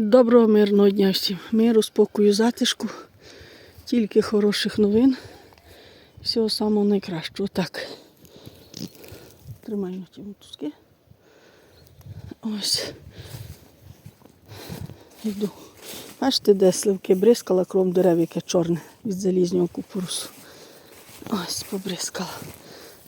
Доброго мирного дня всім. Миру, спокою, затишку, тільки хороших новин. Всього самого найкращого. Так. Тримай на ті мотузки. Ось. Йду. Бачите, де сливки бризкала кром дерев, яке чорне від залізнього купорусу. Ось, побризкала.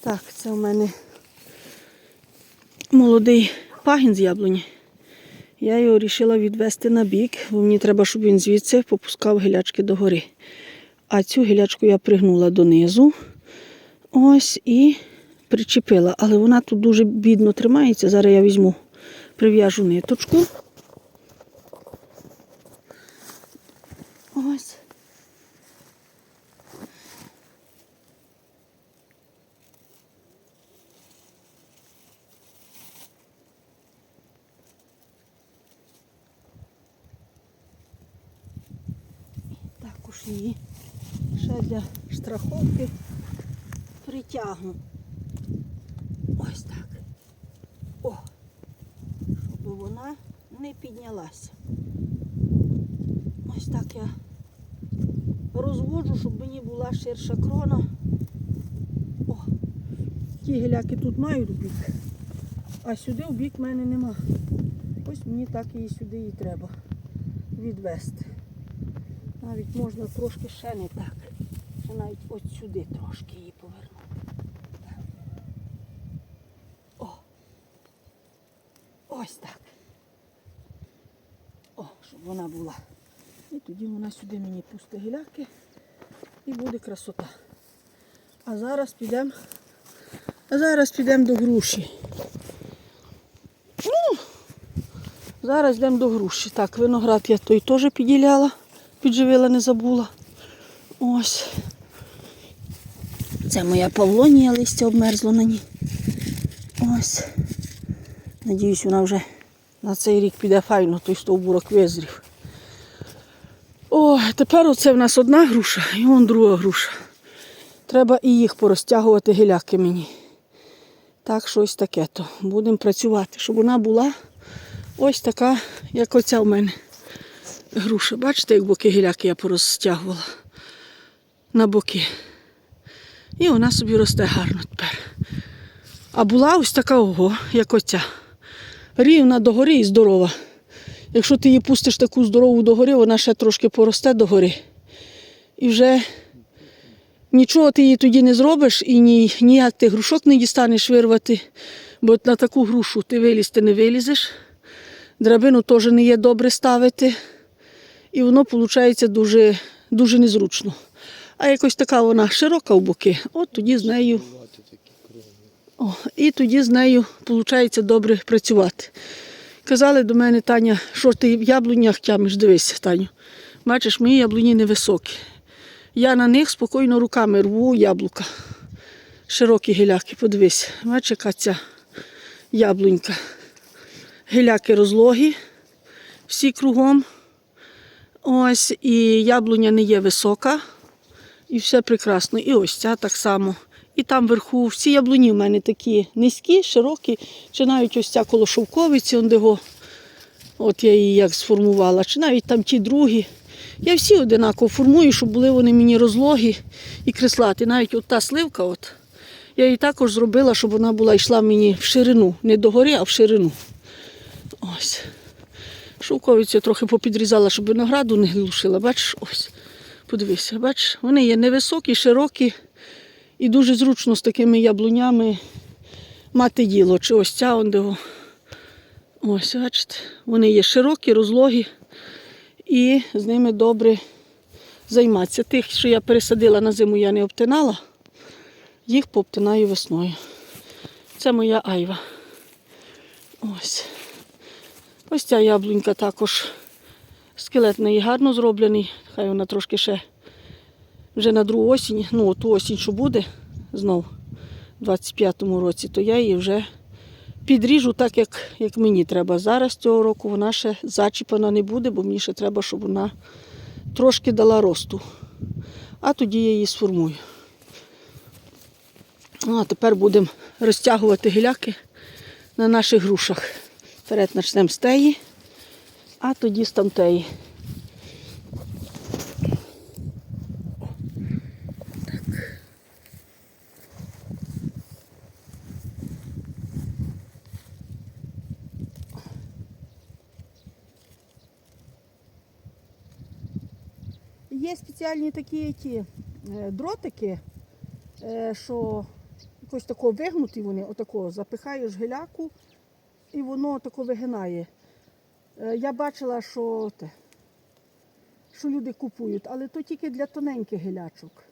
Так, це у мене молодий пагін з яблуні. Я його вирішила відвести на бік, бо мені треба, щоб він звідси попускав гілячки догори. А цю гілячку я пригнула донизу. Ось і причепила. Але вона тут дуже бідно тримається. Зараз я візьму, прив'яжу ниточку. Ось. Її ще для страховки притягну. Ось так. О, щоб вона не піднялася. Ось так я розводжу, щоб мені була ширша крона. О, ті гіляки тут мають бік, а сюди в бік в мене нема. Ось мені так її сюди і треба відвести. Навіть можна трошки ще не так. Ще навіть от сюди трошки її повернути. Так. О. Ось так. О, щоб вона була. І тоді вона сюди мені пусте гіляки і буде красота. А зараз підемо. А зараз підемо до груші. Ну, Зараз йдемо до груші. Так, виноград я той теж підділяла, підживила, не забула. Ось. Це моя павлонія, листя обмерзло на ній. Ось. Надіюсь, вона вже на цей рік піде файно, той стовбурок визрів. О, тепер оце в нас одна груша і вон друга груша. Треба і їх порозтягувати гіляки мені. Так, щось таке то. Будемо працювати, щоб вона була ось така, як оця в мене груша. Бачите, як боки гіляки я порозтягувала на боки. І вона собі росте гарно тепер. А була ось така ого, як оця. Рівна догори і здорова. Якщо ти її пустиш таку здорову догори, вона ще трошки поросте догори. І вже нічого ти її тоді не зробиш і ні, ніяк ти грушок не дістанеш вирвати, бо на таку грушу ти вилізти не вилізеш. Драбину теж не є добре ставити. І воно виходить дуже, дуже незручно. А якось така вона широка в боки, от тоді з нею. О, і тоді з нею виходить добре працювати. Казали до мене, Таня, що ти в яблунях тямиш, дивися, Таню. Бачиш, мої яблуні невисокі. Я на них спокійно руками рву яблука. Широкі гіляки, подивись. Бачиш, яка ця яблунька. Гіляки розлогі, всі кругом. Ось, і яблуня не є висока. І все прекрасно. І ось ця так само. І там вверху всі яблуні в мене такі низькі, широкі, чи навіть ось ця коло шовковиці, де от я її як сформувала, чи навіть там ті другі. Я всі одинаково формую, щоб були вони мені розлогі і креслаті. Навіть от та сливка, от, я її також зробила, щоб вона була йшла мені в ширину. Не догори, а в ширину. Ось. Шовковицю трохи попідрізала, щоб винограду не глушила. Бачиш, ось. Подивися, бачиш, вони є невисокі, широкі. І дуже зручно з такими яблунями мати діло. Чи ось ця он. Ось, бачите, вони є широкі, розлогі і з ними добре займатися. Тих, що я пересадила на зиму, я не обтинала, їх пообтинаю весною. Це моя айва. Ось. Ось ця яблунька також скелет в неї гарно зроблений. Хай вона трошки ще вже на другу осінь, ну ту осінь, що буде знов у 25-му році, то я її вже підріжу так, як, як мені треба. Зараз цього року вона ще зачіпана не буде, бо мені ще треба, щоб вона трошки дала росту. А тоді я її сформую. Ну, а тепер будемо розтягувати гіляки на наших грушах. Вперед почнемо з теї. А тоді з тамтеї. Є спеціальні такі ті е, дротики, е, що якось тако вигнуті вони, отако запихаєш геляку і воно тако вигинає. Е, Я бачила, що, те, що люди купують, але то тільки для тоненьких гелячок,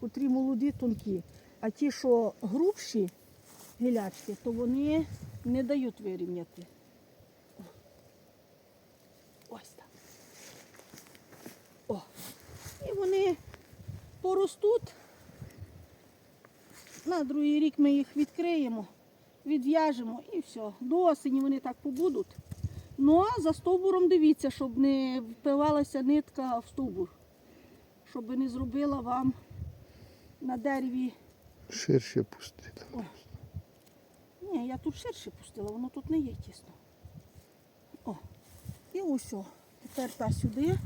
котрі молоді, тонкі. А ті, що грубші гелячки, то вони не дають вирівняти. Ось так. О. І вони поростуть. На другий рік ми їх відкриємо, відв'яжемо і все. До осені вони так побудуть. Ну а за стовбуром дивіться, щоб не впивалася нитка в стовбур. Щоб не зробила вам на дереві. Ширше пустити. О. Ні, я тут ширше пустила, воно тут не є тісно. О, і ось. о. Тепер та сюди.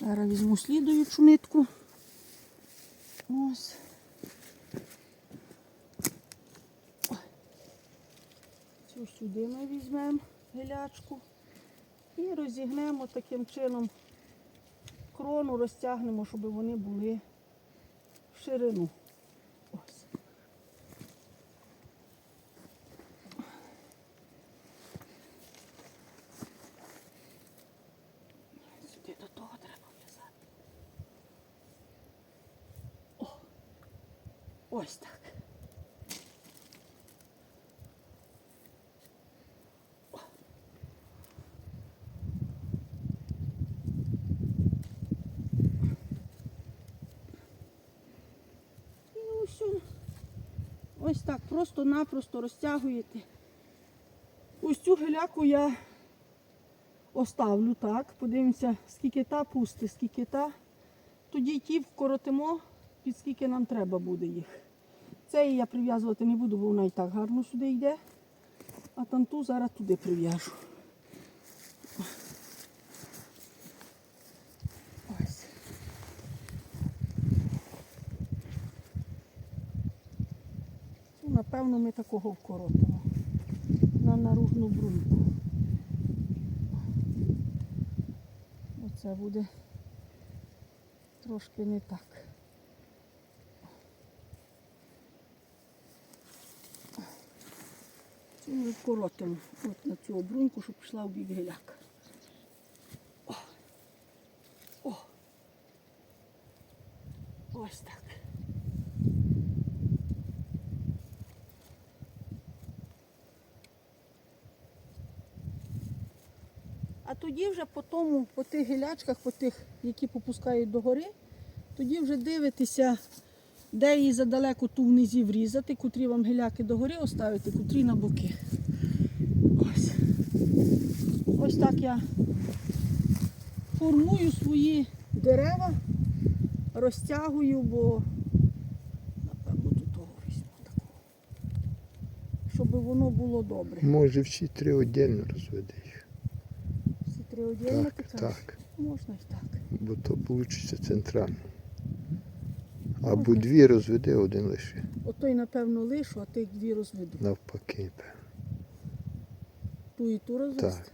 Зараз візьму слідуючу нитку. Ось. Сюди ми візьмемо гелячку і розігнемо таким чином крону, розтягнемо, щоб вони були в ширину. Ось. Сюди до того треба в'язати. О! Ось так. О. І ось, о. ось так просто-напросто розтягуєте. Ось цю геляку я оставлю так. Подивимося, скільки та пусти, скільки та. Тоді ті вкоротимо, під скільки нам треба буде їх. Цей я прив'язувати не буду, бо вона і так гарно сюди йде. А танту зараз туди прив'яжу. Ось. Цю, напевно, ми такого вкоротимо на наружну бруньку. Оце буде трошки не так. Ми вкоротимо от на цю обруньку, щоб пішла в бік геляк. Ось так. Тоді вже по тому, по тих гілячках, по тих, які попускають догори, тоді вже дивитися, де її задалеко ту внизі врізати, котрі вам гіляки догори оставити, котрі на боки. Ось. Ось так я формую свої дерева, розтягую, бо напевно до того візьму такого. Щоб воно було добре. Може всі три віддільно розведи їх. Всі три одягнути Так, так. Можна і так. Бо то вийде центрально. Або дві розведи, один лише. Отой, напевно, лишу, а тих дві розведу. Навпаки. певно. Ту і ту розвести. Так.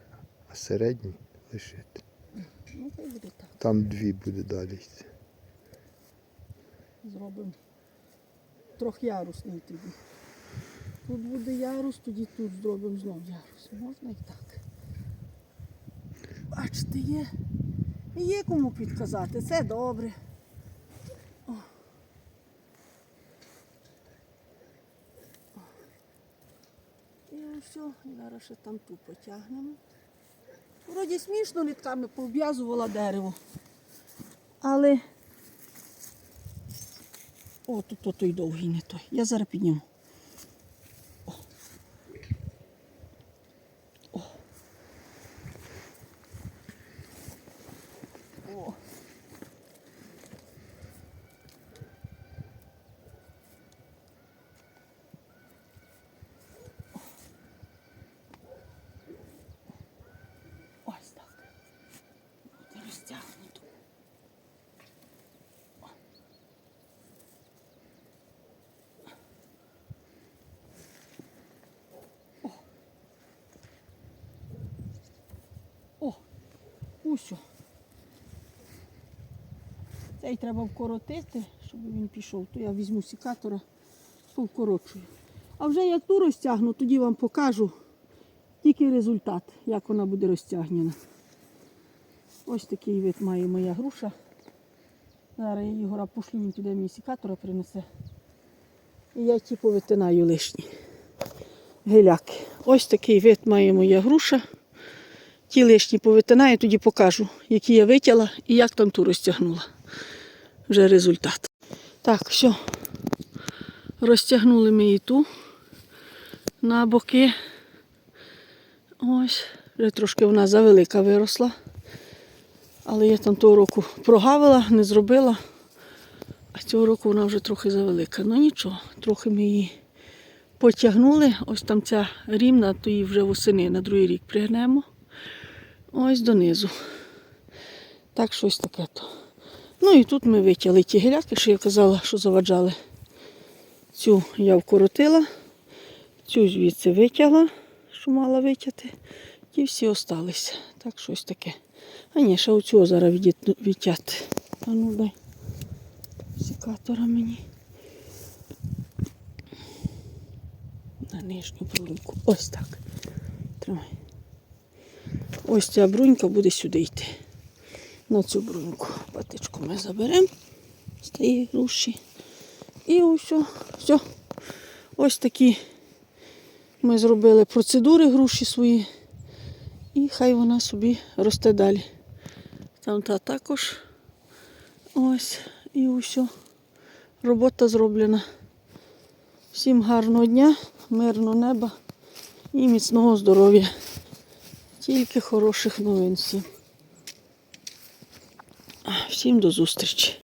А середній лишити. Ну, хай буде так. Там дві буде далі. йти. Зробимо трьохярусний тоді. Тут буде ярус, тоді тут зробимо знов ярус. Можна і так. Бачите, є. Є кому підказати, це добре. О. О. І все, зараз ще там ту потягнемо. Вроді смішно нитками пов'язувала дерево. Але о, тут той довгий не той. Я зараз підніму. Розтягнуто. О. Усьо. Цей треба вкоротити, щоб він пішов. То я візьму сікатора, повкорочую. А вже як ту розтягну, тоді вам покажу тільки результат, як вона буде розтягнена. Ось такий вид має моя груша. Зараз я Ігора пошлю, він піде мені сікатора принесе. І я ті повитинаю лишні геляки. Ось такий вид має моя груша. Ті лишні повитинаю, тоді покажу, які я витягла і як там ту розтягнула. Вже результат. Так, все. Розтягнули ми і ту на боки. Ось, вже трошки вона завелика виросла. Але я там того року прогавила, не зробила. А цього року вона вже трохи завелика. Ну нічого, трохи ми її потягнули. Ось там ця рівна, то її вже восени на другий рік пригнемо. Ось донизу. Так, щось таке то. Ну і тут ми витягли ті гіляки, що я казала, що заваджали. Цю я вкоротила, цю звідси витягла, що мала витягти. Ті всі осталися. Так, щось таке. А ні, ще оцього зараз відтяти. А ну дай секатора мені. На нижню бруньку. Ось так. Тримай. Ось ця брунька буде сюди йти. На цю бруньку. Патичку ми заберемо з тієї груші. І ось, все. Ось такі ми зробили процедури груші свої. І хай вона собі росте далі. Там та також ось і усе. Робота зроблена. Всім гарного дня, мирного неба і міцного здоров'я. Тільки хороших новин всім. Всім до зустрічі.